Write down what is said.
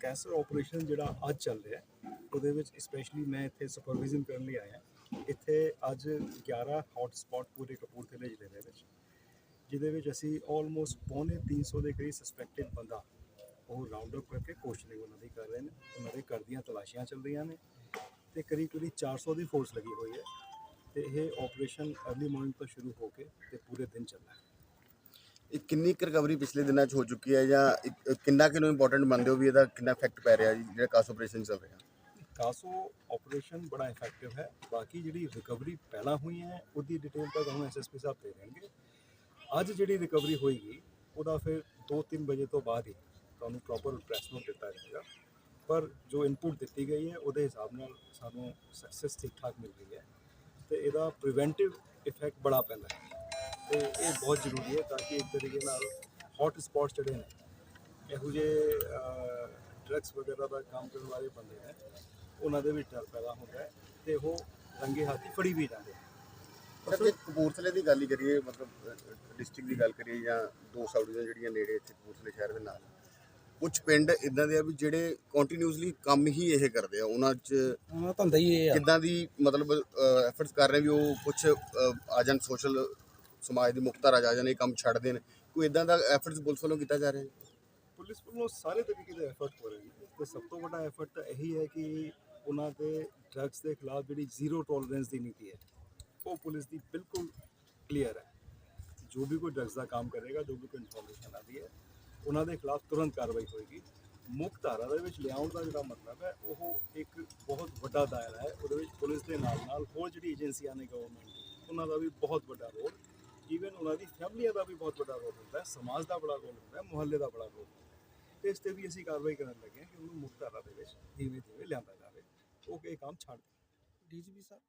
Cancer operation ਜਿਹੜਾ ਅੱਜ ਚੱਲ ਰਿਹਾ ਉਹਦੇ ਵਿੱਚ ਸਪੈਸ਼ਲੀ ਮੈਂ ਇੱਥੇ ਸੁਪਰਵਿਜ਼ਨ ਕਰਨ ਲਈ ਆਇਆ ਇੱਥੇ ਅੱਜ 11 ਹੌਟ ਸਪੌਟ ਪੂਰੇ ਕਪੂਰਥਲੇ ਜ਼ਿਲ੍ਹੇ ਦੇ ਵਿੱਚ, ਜਿਹਦੇ ਵਿੱਚ ਅਸੀਂ ਆਲਮੋਸਟ ਪੌਣੇ 300 ਦੇ ਕਰੀਬ ਸਸਪੈਕਟਡ ਬੰਦਾ ਉਹ ਰਾਉਂਡ ਅਪ ਕਰਕੇ ਕੋਸ਼ਿਸ਼ ਉਹਨਾਂ ਦੀ ਕਰ ਰਹੇ ਨੇ, ਉਹਨਾਂ ਦੇ ਘਰ ਦੀਆਂ ਤਲਾਸ਼ੀਆਂ ਚੱਲ ਰਹੀਆਂ ਨੇ ਤੇ ਕਰੀਬ ਕਰੀਬ 400 ਦੀ ਫੋਰਸ ਲੱਗੀ ਹੋਈ ਹੈ ਤੇ ਇਹ ਆਪਰੇਸ਼ਨ ਅਰਲੀ ਮਾਰਨਿੰਗ ਤੋਂ ਸ਼ੁਰੂ ਹੋ ਕੇ ਤੇ ਪੂਰੇ ਦਿਨ ਚੱਲਣਾ ਹੈ। ਇਹ ਕਿੰਨੀ ਕੁ ਰਿਕਵਰੀ ਪਿਛਲੇ ਦਿਨਾਂ 'ਚ ਹੋ ਚੁੱਕੀ ਹੈ ਜਾਂ ਇੱਕ- ਕਿੰਨਾ ਕਿਨੂੰ ਇੰਪੋਰਟੈਂਟ ਮੰਨਦੇ ਹੋ ਵੀ ਇਹਦਾ ਕਿੰਨਾ ਇਫੈਕਟ ਪੈ ਰਿਹਾ ਜੀ, ਜਿਹੜਾ ਕਾਸ ਆਪਰੇਸ਼ਨ ਚੱਲ ਰਿਹਾ? ਕਾਸੋ ਆਪਰੇਸ਼ਨ ਬੜਾ ਇਫੈਕਟਿਵ ਹੈ। ਬਾਕੀ ਜਿਹੜੀ ਰਿਕਵਰੀ ਪਹਿਲਾਂ ਹੋਈ ਹੈ, ਉਹਦੀ ਡਿਟੇਲ ਤਾਂ ਤੁਹਾਨੂੰ ਐਸਐਸਪੀ ਸਾਹਿਬ ਦੇ ਦੇਣਗੇ। ਅੱਜ ਜਿਹੜੀ ਰਿਕਵਰੀ ਹੋਏਗੀ, ਉਹਦਾ ਫਿਰ 2-3 ਵਜੇ ਤੋਂ ਬਾਅਦ ਹੀ ਤੁਹਾਨੂੰ ਪ੍ਰੋਪਰ ਪ੍ਰੈਸ ਨੋਟ ਦਿੱਤਾ ਜਾਏਗਾ। ਪਰ ਜੋ ਇਨਪੁਟ ਦਿੱਤੀ ਗਈ ਹੈ, ਉਹਦੇ ਹਿਸਾਬ ਨਾਲ ਸਾਨੂੰ ਸਕਸੈਸ ਠੀਕ ਠਾਕ ਮਿਲ ਰਹੀ ਹੈ। ਤੇ ਇਹਦਾ ਪ੍ਰੀਵੈਂਟਿਵ ਇਫੈਕਟ ਬੜਾ ਪੈਂਦਾ ਹੈ। ਤੇ ਇਹ ਬਹੁਤ ਜ਼ਰੂਰੀ ਹੈ ਤਾਂ ਕਿ ਇੱਕ ਤਰੀਕੇ ਨਾਲ ਹੌਟ ਸਪੌਟਸ ਜਿਹੜੇ ਨੇ ਇਹੋ ਜਿਹੇ ਡਰੱਗਸ ਵਗੈਰਾ ਦਾ ਕੰਮ ਕਰਨ ਵਾਲੇ ਬੰਦੇ ਨੇ ਉਹਨਾਂ ਦੇ ਵਿੱਚ ਡਰ ਪੈਦਾ ਹੁੰਦਾ ਹੈ ਤੇ ਉਹ ਰੰਗੇ ਹੱਥੀ ਫੜੀ ਵੀ ਜਾਂਦੇ ਨੇ। ਸਰ ਜੇ ਕਪੂਰਥਲੇ ਦੀ ਗੱਲ ਹੀ ਕਰੀਏ ਮਤਲਬ ਡਿਸਟ੍ਰਿਕਟ ਦੀ ਗੱਲ ਕਰੀਏ ਜਾਂ ਦੋ ਸਾਊਡੀਆਂ ਜਿਹੜੀਆਂ ਨੇੜੇ ਇੱਥੇ ਕਪੂਰਥਲੇ ਸ਼ਹਿਰ ਦੇ ਨਾਲ ਕੁਝ ਪਿੰਡ ਇਦਾਂ ਦੇ ਆ ਵੀ ਜਿਹੜੇ ਕੰਟੀਨਿਊਸਲੀ ਕੰਮ ਹੀ ਇਹ ਕਰਦੇ ਆ ਉਹਨਾਂ 'ਚ ਹਾਂ ਧੰਦਾ ਹੀ ਇਹ ਆ। ਕਿੱਦਾਂ ਦੀ ਮਤਲਬ ਐਫਰਟਸ ਕਰ ਰਹੇ ਵੀ ਉਹ ਕੁਝ ਆ ਜਾਣ ਸੋਸ਼ਲ ਸਮਾਜ ਦੀ ਮੁਕਤਰ ਆ ਜਾਣ ਇਹ ਕੰਮ ਛੱਡ ਦੇਣ ਕੋਈ ਇਦਾਂ ਦਾ ਐਫਰਟਸ ਪੁਲਿਸ ਵੱਲੋਂ ਕੀਤਾ ਜਾ ਰਿਹਾ ਹੈ ਪੁਲਿਸ ਵੱਲੋਂ ਸਾਰੇ ਤਰੀਕੇ ਦੇ ਐਫਰਟ ਹੋ ਰਹੇ ਨੇ। ਤੇ ਸਭ ਤੋਂ ਵੱਡਾ ਐਫਰਟ ਤਾਂ ਇਹੀ ਹੈ ਕਿ ਉਹਨਾਂ ਦੇ ਡਰੱਗਸ ਦੇ ਖਿਲਾਫ ਜਿਹੜੀ ਜ਼ੀਰੋ ਟੋਲਰੈਂਸ ਦੀ ਨੀਤੀ ਹੈ, ਉਹ ਪੁਲਿਸ ਦੀ ਬਿਲਕੁਲ ਕਲੀਅਰ ਹੈ। ਜੋ ਵੀ ਕੋਈ ਡਰੱਗਸ ਦਾ ਕੰਮ ਕਰੇਗਾ, ਜੋ ਵੀ ਕੋਈ ਇਨਫੋਰਮੇਸ਼ਨ ਆਦੀ ਹੈ, ਉਹਨਾਂ ਦੇ ਖਿਲਾਫ ਤੁਰੰਤ ਕਾਰਵਾਈ ਹੋਏਗੀ। ਮੁੱਖ ਧਾਰਾ ਦੇ ਵਿੱਚ ਲਿਆਉਣ ਦਾ ਜਿਹੜਾ ਮਤਲਬ ਹੈ, ਉਹ ਇੱਕ ਬਹੁਤ ਵੱਡਾ ਦਾਇਰਾ ਹੈ। ਉਹਦੇ ਵਿੱਚ ਪੁਲਿਸ ਦੇ ਨਾਲ ਨਾਲ ਹੋਰ ਜਿਹੜੀ ਏਜੰਸੀਆਂ ਨੇ ਗਵਰਨਮੈਂਟ ਉਹਨਾਂ ਦਾ ਵੀ ਬਹੁਤ ਵੱਡਾ ਰੋਲ ਈਵਨ ਉਹਨਾਂ ਦੀ ਫੈਮਲੀਆਂ ਦਾ ਵੀ ਬਹੁਤ ਵੱਡਾ ਰੋਲ ਹੁੰਦਾ ਹੈ, ਸਮਾਜ ਦਾ ਬੜਾ ਰੋਲ ਹੁੰਦਾ ਹੈ, ਮੁਹੱਲੇ ਦਾ ਬੜਾ ਰੋਲ ਹੁੰਦਾ ਹੈ। ਤੇ ਇਸ ਤੇ ਵੀ ਅਸੀਂ ਕਾਰਵਾਈ ਕਰਨ ਲੱਗੇ ਹਾਂ ਕਿ ਉਹਨੂੰ ਮੁੱਖ ਧਾਰਾ ਦੇ ਵਿੱਚ ਧੀਵੇਂ ਧੀਵੇਂ ਲਿਆਂਦਾ ਜਾਵੇ, ਉਹ ਇਹ ਕੰਮ ਛੱਡ ਦੇ। ਡੀਜੀਪੀ ਸਾਹਿਬ?